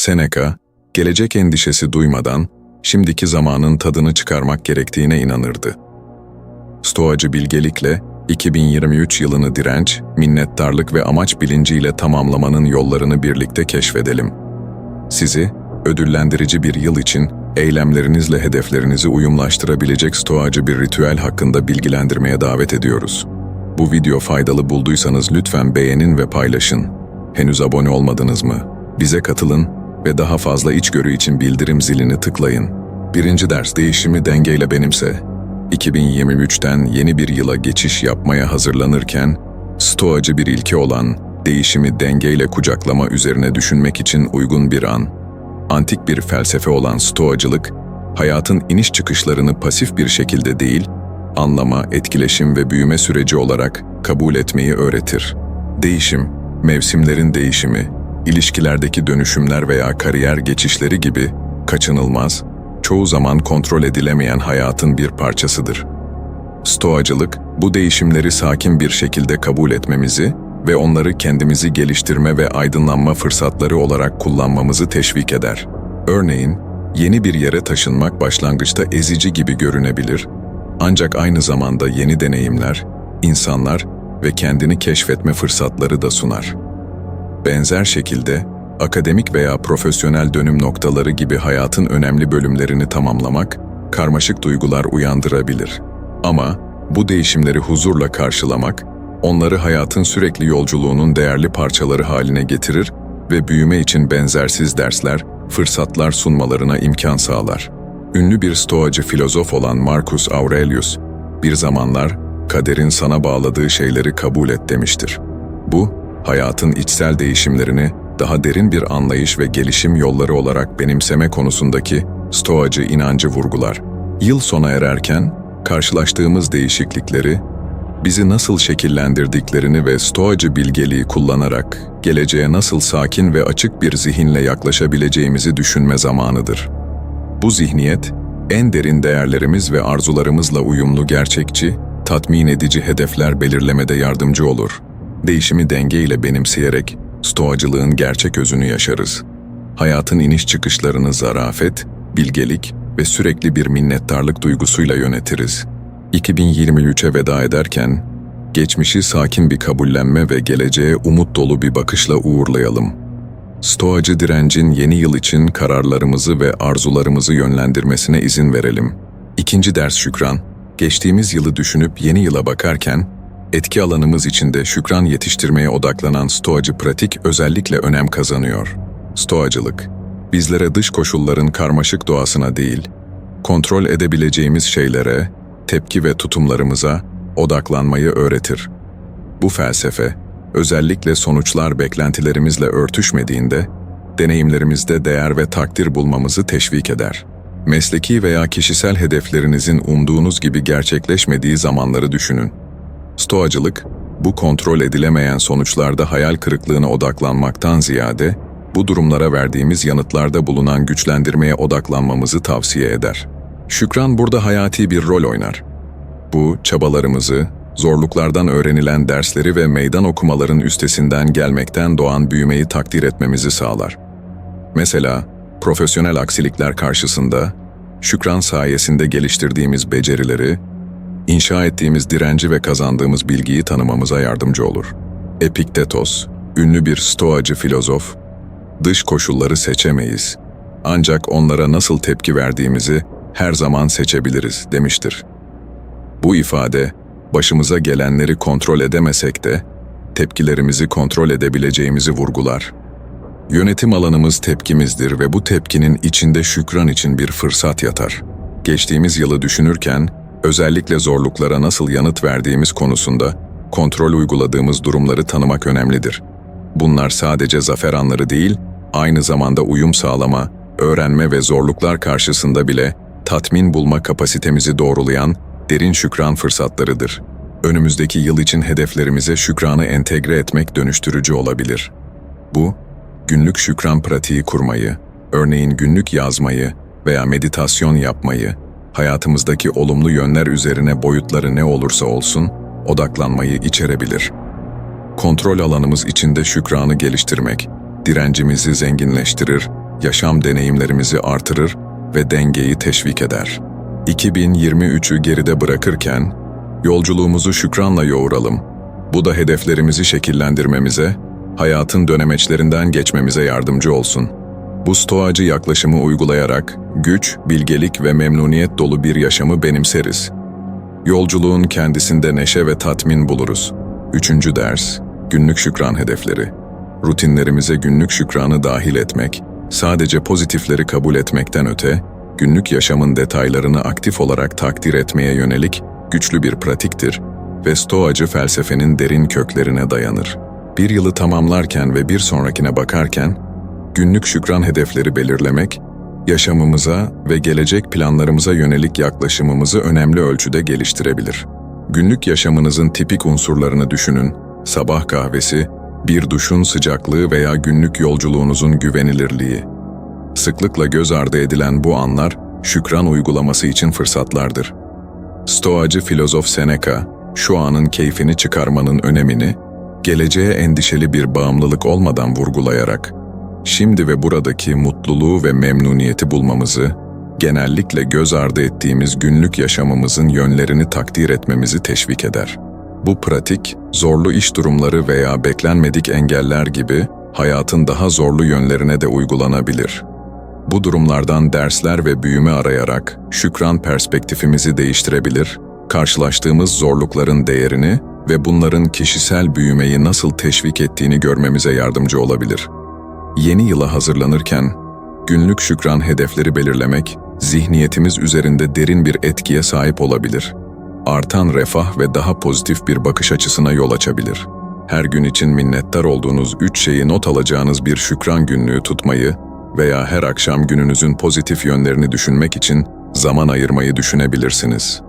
Seneca, gelecek endişesi duymadan şimdiki zamanın tadını çıkarmak gerektiğine inanırdı. Stoacı bilgelikle 2023 yılını direnç, minnettarlık ve amaç bilinciyle tamamlamanın yollarını birlikte keşfedelim. Sizi ödüllendirici bir yıl için eylemlerinizle hedeflerinizi uyumlaştırabilecek stoacı bir ritüel hakkında bilgilendirmeye davet ediyoruz. Bu video faydalı bulduysanız lütfen beğenin ve paylaşın. Henüz abone olmadınız mı? Bize katılın ve daha fazla içgörü için bildirim zilini tıklayın. Birinci ders değişimi dengeyle benimse. 2023'ten yeni bir yıla geçiş yapmaya hazırlanırken, stoacı bir ilke olan değişimi dengeyle kucaklama üzerine düşünmek için uygun bir an. Antik bir felsefe olan stoacılık, hayatın iniş çıkışlarını pasif bir şekilde değil, anlama, etkileşim ve büyüme süreci olarak kabul etmeyi öğretir. Değişim, mevsimlerin değişimi, ilişkilerdeki dönüşümler veya kariyer geçişleri gibi kaçınılmaz, çoğu zaman kontrol edilemeyen hayatın bir parçasıdır. Stoacılık, bu değişimleri sakin bir şekilde kabul etmemizi ve onları kendimizi geliştirme ve aydınlanma fırsatları olarak kullanmamızı teşvik eder. Örneğin, yeni bir yere taşınmak başlangıçta ezici gibi görünebilir, ancak aynı zamanda yeni deneyimler, insanlar ve kendini keşfetme fırsatları da sunar. Benzer şekilde, akademik veya profesyonel dönüm noktaları gibi hayatın önemli bölümlerini tamamlamak, karmaşık duygular uyandırabilir. Ama bu değişimleri huzurla karşılamak, onları hayatın sürekli yolculuğunun değerli parçaları haline getirir ve büyüme için benzersiz dersler, fırsatlar sunmalarına imkan sağlar. Ünlü bir stoacı filozof olan Marcus Aurelius, bir zamanlar kaderin sana bağladığı şeyleri kabul et demiştir. Bu, hayatın içsel değişimlerini daha derin bir anlayış ve gelişim yolları olarak benimseme konusundaki stoacı inancı vurgular. Yıl sona ererken karşılaştığımız değişiklikleri, bizi nasıl şekillendirdiklerini ve stoacı bilgeliği kullanarak geleceğe nasıl sakin ve açık bir zihinle yaklaşabileceğimizi düşünme zamanıdır. Bu zihniyet, en derin değerlerimiz ve arzularımızla uyumlu gerçekçi, tatmin edici hedefler belirlemede yardımcı olur. Değişimi dengeyle benimseyerek stoacılığın gerçek özünü yaşarız. Hayatın iniş çıkışlarını zarafet, bilgelik ve sürekli bir minnettarlık duygusuyla yönetiriz. 2023'e veda ederken, geçmişi sakin bir kabullenme ve geleceğe umut dolu bir bakışla uğurlayalım. Stoacı direncin yeni yıl için kararlarımızı ve arzularımızı yönlendirmesine izin verelim. İkinci ders şükran. Geçtiğimiz yılı düşünüp yeni yıla bakarken, etki alanımız içinde şükran yetiştirmeye odaklanan stoacı pratik özellikle önem kazanıyor. Stoacılık, bizlere dış koşulların karmaşık doğasına değil, kontrol edebileceğimiz şeylere, tepki ve tutumlarımıza odaklanmayı öğretir. Bu felsefe, özellikle sonuçlar beklentilerimizle örtüşmediğinde, deneyimlerimizde değer ve takdir bulmamızı teşvik eder. Mesleki veya kişisel hedeflerinizin umduğunuz gibi gerçekleşmediği zamanları düşünün. Stoacılık, bu kontrol edilemeyen sonuçlarda hayal kırıklığına odaklanmaktan ziyade, bu durumlara verdiğimiz yanıtlarda bulunan güçlendirmeye odaklanmamızı tavsiye eder. Şükran burada hayati bir rol oynar. Bu, çabalarımızı, zorluklardan öğrenilen dersleri ve meydan okumaların üstesinden gelmekten doğan büyümeyi takdir etmemizi sağlar. Mesela, profesyonel aksilikler karşısında, şükran sayesinde geliştirdiğimiz becerileri, inşa ettiğimiz direnci ve kazandığımız bilgiyi tanımamıza yardımcı olur. Epiktetos, ünlü bir stoacı filozof, dış koşulları seçemeyiz, ancak onlara nasıl tepki verdiğimizi her zaman seçebiliriz demiştir. Bu ifade, başımıza gelenleri kontrol edemesek de, tepkilerimizi kontrol edebileceğimizi vurgular. Yönetim alanımız tepkimizdir ve bu tepkinin içinde şükran için bir fırsat yatar. Geçtiğimiz yılı düşünürken, özellikle zorluklara nasıl yanıt verdiğimiz konusunda kontrol uyguladığımız durumları tanımak önemlidir. Bunlar sadece zafer anları değil, aynı zamanda uyum sağlama, öğrenme ve zorluklar karşısında bile tatmin bulma kapasitemizi doğrulayan derin şükran fırsatlarıdır. Önümüzdeki yıl için hedeflerimize şükranı entegre etmek dönüştürücü olabilir. Bu, günlük şükran pratiği kurmayı, örneğin günlük yazmayı veya meditasyon yapmayı, hayatımızdaki olumlu yönler üzerine boyutları ne olursa olsun, odaklanmayı içerebilir. Kontrol alanımız içinde şükranı geliştirmek, direncimizi zenginleştirir yaşam deneyimlerimizi artırır ve dengeyi teşvik eder. 2023'ü geride bırakırken, yolculuğumuzu şükranla yoğuralım. Bu da hedeflerimizi şekillendirmemize, hayatın dönemeçlerinden geçmemize yardımcı olsun. Bu stoacı yaklaşımı uygulayarak güç, bilgelik ve memnuniyet dolu bir yaşamı benimseriz. Yolculuğun kendisinde neşe ve tatmin buluruz. Üçüncü ders, günlük şükran hedefleri. Rutinlerimize günlük şükranı dahil etmek, sadece pozitifleri kabul etmekten öte, günlük yaşamın detaylarını aktif olarak takdir etmeye yönelik güçlü bir pratiktir ve Stoacı felsefenin derin köklerine dayanır. Bir yılı tamamlarken ve bir sonrakine bakarken, günlük şükran hedefleri belirlemek, yaşamımıza ve gelecek planlarımıza yönelik yaklaşımımızı önemli ölçüde geliştirebilir. Günlük yaşamınızın tipik unsurlarını düşünün, sabah kahvesi, bir duşun sıcaklığı veya günlük yolculuğunuzun güvenilirliği. Sıklıkla göz ardı edilen bu anlar, şükran uygulaması için fırsatlardır. Stoacı filozof Seneca, şu anın keyfini çıkarmanın önemini, geleceğe endişeli bir bağımlılık olmadan vurgulayarak, şimdi ve buradaki mutluluğu ve memnuniyeti bulmamızı, genellikle göz ardı ettiğimiz günlük yaşamımızın yönlerini takdir etmemizi teşvik eder. Bu pratik, zorlu iş durumları veya beklenmedik engeller gibi hayatın daha zorlu yönlerine de uygulanabilir. Bu durumlardan dersler ve büyüme arayarak şükran perspektifimizi değiştirebilir, karşılaştığımız zorlukların değerini ve bunların kişisel büyümeyi nasıl teşvik ettiğini görmemize yardımcı olabilir. Yeni yıla hazırlanırken günlük şükran hedefleri belirlemek zihniyetimiz üzerinde derin bir etkiye sahip olabilir. Artan refah ve daha pozitif bir bakış açısına yol açabilir. Her gün için minnettar olduğunuz üç şeyi not alacağınız bir şükran günlüğü tutmayı veya her akşam gününüzün pozitif yönlerini düşünmek için zaman ayırmayı düşünebilirsiniz.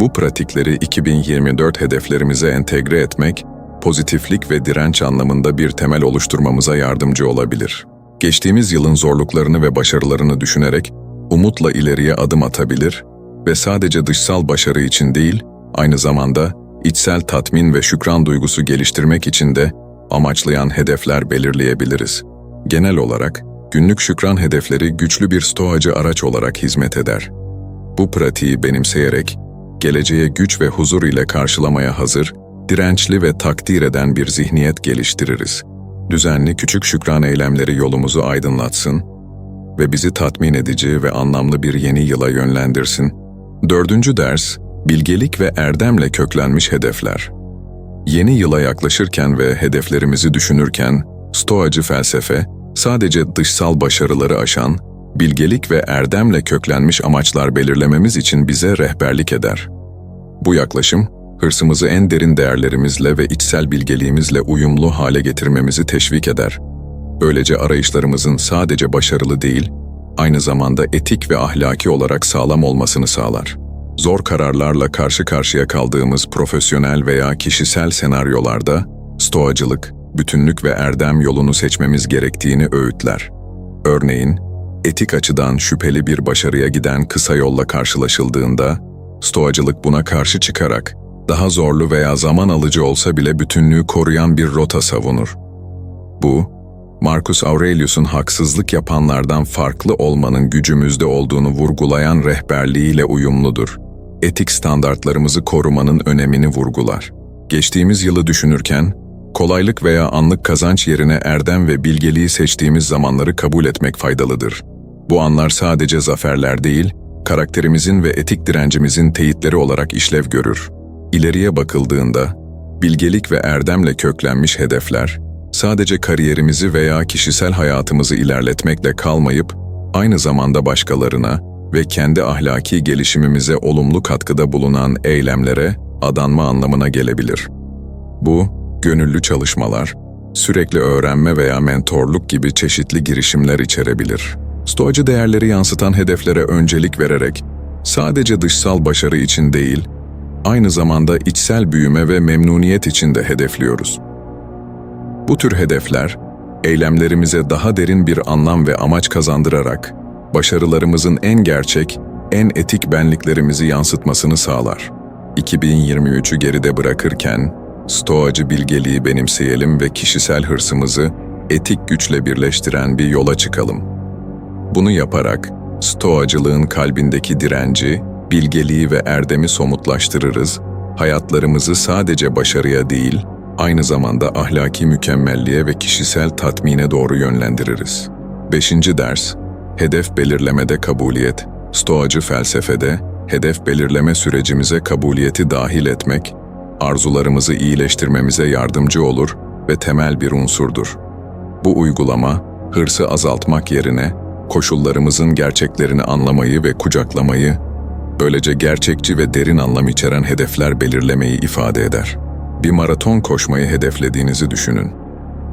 Bu pratikleri 2024 hedeflerimize entegre etmek, pozitiflik ve direnç anlamında bir temel oluşturmamıza yardımcı olabilir. Geçtiğimiz yılın zorluklarını ve başarılarını düşünerek umutla ileriye adım atabilir ve sadece dışsal başarı için değil, aynı zamanda içsel tatmin ve şükran duygusu geliştirmek için de amaçlayan hedefler belirleyebiliriz. Genel olarak, günlük şükran hedefleri güçlü bir stoacı araç olarak hizmet eder. Bu pratiği benimseyerek, geleceğe güç ve huzur ile karşılamaya hazır, dirençli ve takdir eden bir zihniyet geliştiririz. Düzenli küçük şükran eylemleri yolumuzu aydınlatsın ve bizi tatmin edici ve anlamlı bir yeni yıla yönlendirsin. Dördüncü ders, bilgelik ve erdemle köklenmiş hedefler. Yeni yıla yaklaşırken ve hedeflerimizi düşünürken, Stoacı felsefe, sadece dışsal başarıları aşan, bilgelik ve erdemle köklenmiş amaçlar belirlememiz için bize rehberlik eder. Bu yaklaşım, hırsımızı en derin değerlerimizle ve içsel bilgeliğimizle uyumlu hale getirmemizi teşvik eder. Böylece arayışlarımızın sadece başarılı değil, aynı zamanda etik ve ahlaki olarak sağlam olmasını sağlar. Zor kararlarla karşı karşıya kaldığımız profesyonel veya kişisel senaryolarda, stoacılık, bütünlük ve erdem yolunu seçmemiz gerektiğini öğütler. Örneğin, etik açıdan şüpheli bir başarıya giden kısa yolla karşılaşıldığında, stoacılık buna karşı çıkarak, daha zorlu veya zaman alıcı olsa bile bütünlüğü koruyan bir rota savunur. Bu, Marcus Aurelius'un haksızlık yapanlardan farklı olmanın gücümüzde olduğunu vurgulayan rehberliğiyle uyumludur. Etik standartlarımızı korumanın önemini vurgular. Geçtiğimiz yılı düşünürken, kolaylık veya anlık kazanç yerine erdem ve bilgeliği seçtiğimiz zamanları kabul etmek faydalıdır. Bu anlar sadece zaferler değil, karakterimizin ve etik direncimizin teyitleri olarak işlev görür. İleriye bakıldığında, bilgelik ve erdemle köklenmiş hedefler, sadece kariyerimizi veya kişisel hayatımızı ilerletmekle kalmayıp, aynı zamanda başkalarına ve kendi ahlaki gelişimimize olumlu katkıda bulunan eylemlere adanma anlamına gelebilir. Bu, gönüllü çalışmalar, sürekli öğrenme veya mentorluk gibi çeşitli girişimler içerebilir. Stoacı değerleri yansıtan hedeflere öncelik vererek, sadece dışsal başarı için değil, aynı zamanda içsel büyüme ve memnuniyet için de hedefliyoruz. Bu tür hedefler, eylemlerimize daha derin bir anlam ve amaç kazandırarak, başarılarımızın en gerçek, en etik benliklerimizi yansıtmasını sağlar. 2023'ü geride bırakırken, stoacı bilgeliği benimseyelim ve kişisel hırsımızı etik güçle birleştiren bir yola çıkalım. Bunu yaparak stoacılığın kalbindeki direnci, bilgeliği ve erdemi somutlaştırırız, hayatlarımızı sadece başarıya değil, aynı zamanda ahlaki mükemmelliğe ve kişisel tatmine doğru yönlendiririz. 5. ders, hedef belirlemede kabuliyet, stoacı felsefede, hedef belirleme sürecimize kabuliyeti dahil etmek, arzularımızı iyileştirmemize yardımcı olur ve temel bir unsurdur. Bu uygulama, hırsı azaltmak yerine, koşullarımızın gerçeklerini anlamayı ve kucaklamayı, böylece gerçekçi ve derin anlam içeren hedefler belirlemeyi ifade eder. Bir maraton koşmayı hedeflediğinizi düşünün.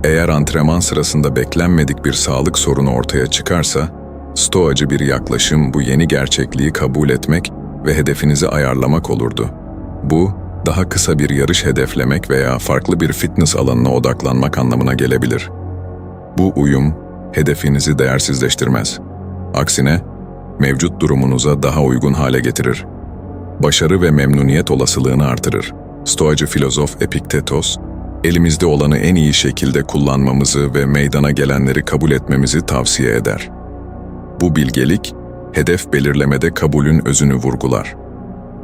Eğer antrenman sırasında beklenmedik bir sağlık sorunu ortaya çıkarsa, stoacı bir yaklaşım bu yeni gerçekliği kabul etmek ve hedefinizi ayarlamak olurdu. Bu, daha kısa bir yarış hedeflemek veya farklı bir fitness alanına odaklanmak anlamına gelebilir. Bu uyum, hedefinizi değersizleştirmez. Aksine, mevcut durumunuza daha uygun hale getirir. Başarı ve memnuniyet olasılığını artırır. Stoacı filozof Epiktetos, elimizde olanı en iyi şekilde kullanmamızı ve meydana gelenleri kabul etmemizi tavsiye eder. Bu bilgelik, hedef belirlemede kabulün özünü vurgular.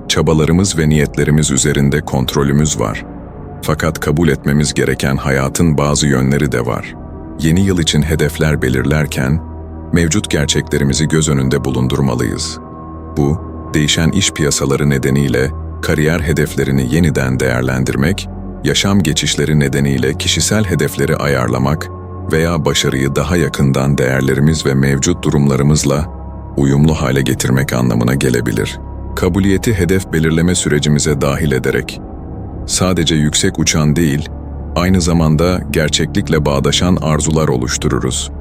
Çabalarımız ve niyetlerimiz üzerinde kontrolümüz var. Fakat kabul etmemiz gereken hayatın bazı yönleri de var. Yeni yıl için hedefler belirlerken, mevcut gerçeklerimizi göz önünde bulundurmalıyız. Bu, değişen iş piyasaları nedeniyle kariyer hedeflerini yeniden değerlendirmek, yaşam geçişleri nedeniyle kişisel hedefleri ayarlamak veya başarıyı daha yakından değerlerimiz ve mevcut durumlarımızla uyumlu hale getirmek anlamına gelebilir. Kabuliyeti hedef belirleme sürecimize dahil ederek, sadece yüksek uçan değil, aynı zamanda gerçeklikle bağdaşan arzular oluştururuz.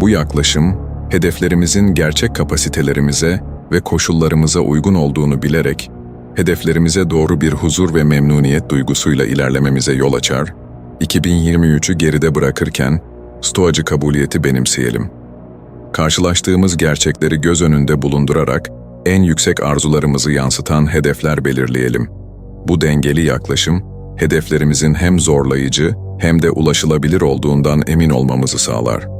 Bu yaklaşım, hedeflerimizin gerçek kapasitelerimize ve koşullarımıza uygun olduğunu bilerek, hedeflerimize doğru bir huzur ve memnuniyet duygusuyla ilerlememize yol açar, 2023'ü geride bırakırken, stoacı kabuliyeti benimseyelim. Karşılaştığımız gerçekleri göz önünde bulundurarak, en yüksek arzularımızı yansıtan hedefler belirleyelim. Bu dengeli yaklaşım, hedeflerimizin hem zorlayıcı hem de ulaşılabilir olduğundan emin olmamızı sağlar.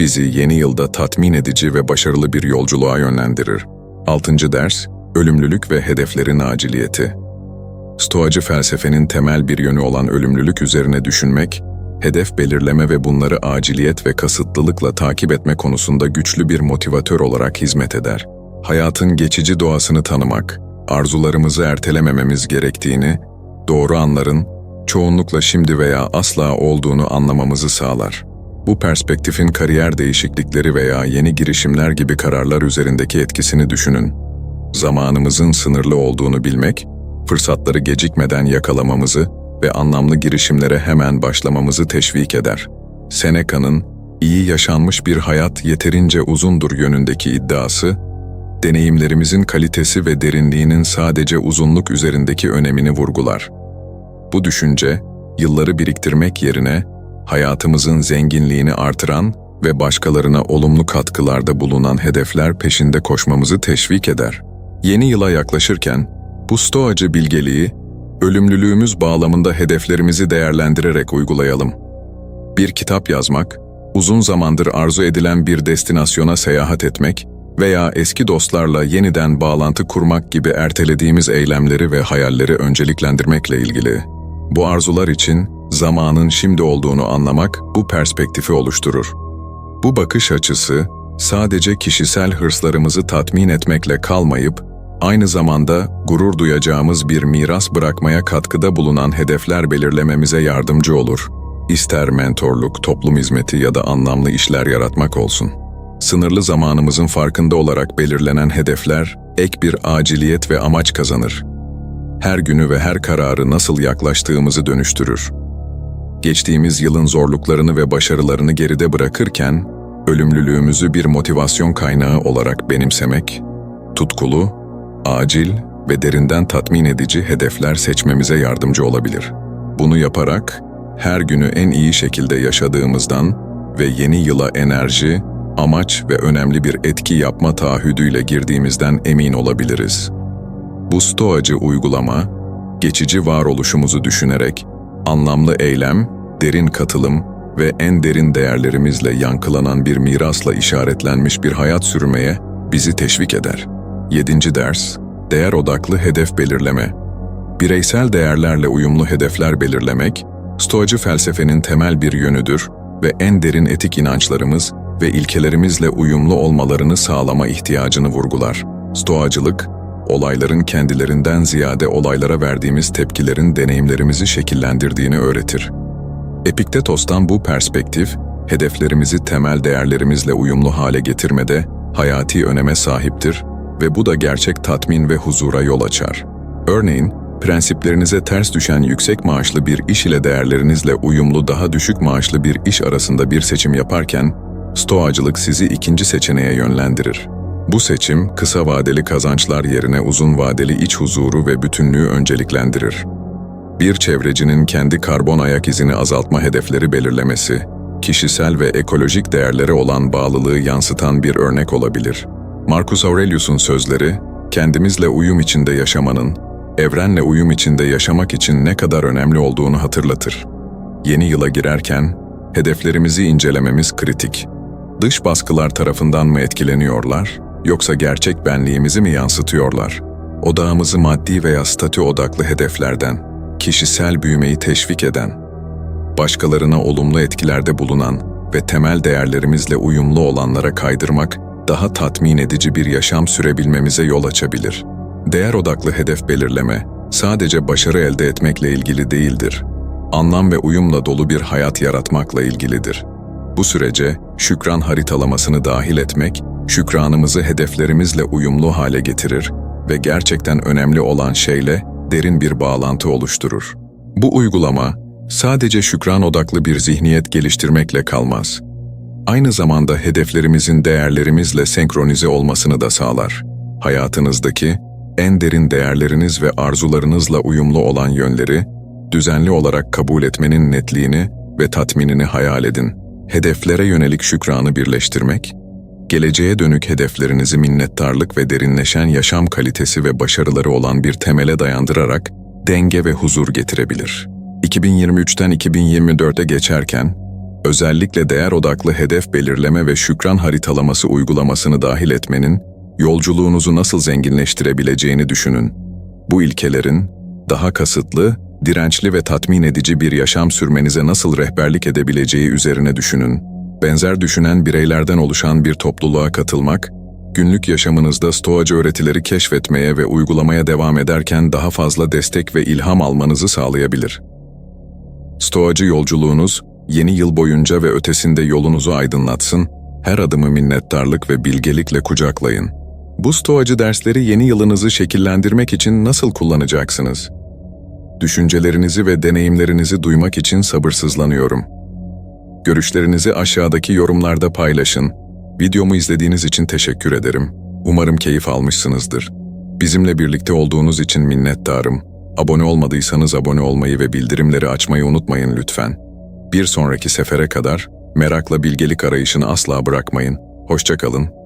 Bizi yeni yılda tatmin edici ve başarılı bir yolculuğa yönlendirir. 6. ders, ölümlülük ve hedeflerin aciliyeti. Stoacı felsefenin temel bir yönü olan ölümlülük üzerine düşünmek, hedef belirleme ve bunları aciliyet ve kasıtlılıkla takip etme konusunda güçlü bir motivatör olarak hizmet eder. Hayatın geçici doğasını tanımak, arzularımızı ertelemememiz gerektiğini, doğru anların çoğunlukla şimdi veya asla olduğunu anlamamızı sağlar. Bu perspektifin kariyer değişiklikleri veya yeni girişimler gibi kararlar üzerindeki etkisini düşünün. Zamanımızın sınırlı olduğunu bilmek, fırsatları gecikmeden yakalamamızı ve anlamlı girişimlere hemen başlamamızı teşvik eder. Seneca'nın iyi yaşanmış bir hayat yeterince uzundur yönündeki iddiası, deneyimlerimizin kalitesi ve derinliğinin sadece uzunluk üzerindeki önemini vurgular. Bu düşünce, yılları biriktirmek yerine hayatımızın zenginliğini artıran ve başkalarına olumlu katkılarda bulunan hedefler peşinde koşmamızı teşvik eder. Yeni yıla yaklaşırken bu stoacı bilgeliği ölümlülüğümüz bağlamında hedeflerimizi değerlendirerek uygulayalım. Bir kitap yazmak, uzun zamandır arzu edilen bir destinasyona seyahat etmek veya eski dostlarla yeniden bağlantı kurmak gibi ertelediğimiz eylemleri ve hayalleri önceliklendirmekle ilgili. Bu arzular için zamanın şimdi olduğunu anlamak bu perspektifi oluşturur. Bu bakış açısı sadece kişisel hırslarımızı tatmin etmekle kalmayıp aynı zamanda gurur duyacağımız bir miras bırakmaya katkıda bulunan hedefler belirlememize yardımcı olur. İster mentorluk, toplum hizmeti ya da anlamlı işler yaratmak olsun. Sınırlı zamanımızın farkında olarak belirlenen hedefler ek bir aciliyet ve amaç kazanır. Her günü ve her kararı nasıl yaklaştığımızı dönüştürür. Geçtiğimiz yılın zorluklarını ve başarılarını geride bırakırken, ölümlülüğümüzü bir motivasyon kaynağı olarak benimsemek, tutkulu, acil ve derinden tatmin edici hedefler seçmemize yardımcı olabilir. Bunu yaparak her günü en iyi şekilde yaşadığımızdan ve yeni yıla enerji, amaç ve önemli bir etki yapma taahhüdüyle girdiğimizden emin olabiliriz. Bu stoacı uygulama, geçici varoluşumuzu düşünerek anlamlı eylem, derin katılım ve en derin değerlerimizle yankılanan bir mirasla işaretlenmiş bir hayat sürmeye bizi teşvik eder. 7. ders, değer odaklı hedef belirleme. Bireysel değerlerle uyumlu hedefler belirlemek, Stoacı felsefenin temel bir yönüdür ve en derin etik inançlarımız ve ilkelerimizle uyumlu olmalarını sağlama ihtiyacını vurgular. Stoacılık, olayların kendilerinden ziyade olaylara verdiğimiz tepkilerin deneyimlerimizi şekillendirdiğini öğretir. Epiktetos'tan bu perspektif, hedeflerimizi temel değerlerimizle uyumlu hale getirmede hayati öneme sahiptir ve bu da gerçek tatmin ve huzura yol açar. Örneğin, prensiplerinize ters düşen yüksek maaşlı bir iş ile değerlerinizle uyumlu daha düşük maaşlı bir iş arasında bir seçim yaparken, stoacılık sizi ikinci seçeneğe yönlendirir. Bu seçim, kısa vadeli kazançlar yerine uzun vadeli iç huzuru ve bütünlüğü önceliklendirir. Bir çevrecinin kendi karbon ayak izini azaltma hedefleri belirlemesi, kişisel ve ekolojik değerlere olan bağlılığı yansıtan bir örnek olabilir. Marcus Aurelius'un sözleri, kendimizle uyum içinde yaşamanın, evrenle uyum içinde yaşamak için ne kadar önemli olduğunu hatırlatır. Yeni yıla girerken, hedeflerimizi incelememiz kritik. Dış baskılar tarafından mı etkileniyorlar, yoksa gerçek benliğimizi mi yansıtıyorlar? Odağımızı maddi veya statü odaklı hedeflerden, kişisel büyümeyi teşvik eden, başkalarına olumlu etkilerde bulunan ve temel değerlerimizle uyumlu olanlara kaydırmak, daha tatmin edici bir yaşam sürebilmemize yol açabilir. Değer odaklı hedef belirleme, sadece başarı elde etmekle ilgili değildir. Anlam ve uyumla dolu bir hayat yaratmakla ilgilidir. Bu sürece şükran haritalamasını dahil etmek, şükranımızı hedeflerimizle uyumlu hale getirir ve gerçekten önemli olan şeyle derin bir bağlantı oluşturur. Bu uygulama sadece şükran odaklı bir zihniyet geliştirmekle kalmaz. Aynı zamanda hedeflerimizin değerlerimizle senkronize olmasını da sağlar. Hayatınızdaki en derin değerleriniz ve arzularınızla uyumlu olan yönleri düzenli olarak kabul etmenin netliğini ve tatminini hayal edin. Hedeflere yönelik şükranı birleştirmek, geleceğe dönük hedeflerinizi minnettarlık ve derinleşen yaşam kalitesi ve başarıları olan bir temele dayandırarak denge ve huzur getirebilir. 2023'ten 2024'e geçerken, özellikle değer odaklı hedef belirleme ve şükran haritalaması uygulamasını dahil etmenin, yolculuğunuzu nasıl zenginleştirebileceğini düşünün. Bu ilkelerin, daha kasıtlı, dirençli ve tatmin edici bir yaşam sürmenize nasıl rehberlik edebileceği üzerine düşünün. Benzer düşünen bireylerden oluşan bir topluluğa katılmak, günlük yaşamınızda stoacı öğretileri keşfetmeye ve uygulamaya devam ederken daha fazla destek ve ilham almanızı sağlayabilir. Stoacı yolculuğunuz, yeni yıl boyunca ve ötesinde yolunuzu aydınlatsın, her adımı minnettarlık ve bilgelikle kucaklayın. Bu stoacı dersleri yeni yılınızı şekillendirmek için nasıl kullanacaksınız? Düşüncelerinizi ve deneyimlerinizi duymak için sabırsızlanıyorum. Görüşlerinizi aşağıdaki yorumlarda paylaşın. Videomu izlediğiniz için teşekkür ederim. Umarım keyif almışsınızdır. Bizimle birlikte olduğunuz için minnettarım. Abone olmadıysanız abone olmayı ve bildirimleri açmayı unutmayın lütfen. Bir sonraki sefere kadar merakla bilgelik arayışını asla bırakmayın. Hoşçakalın.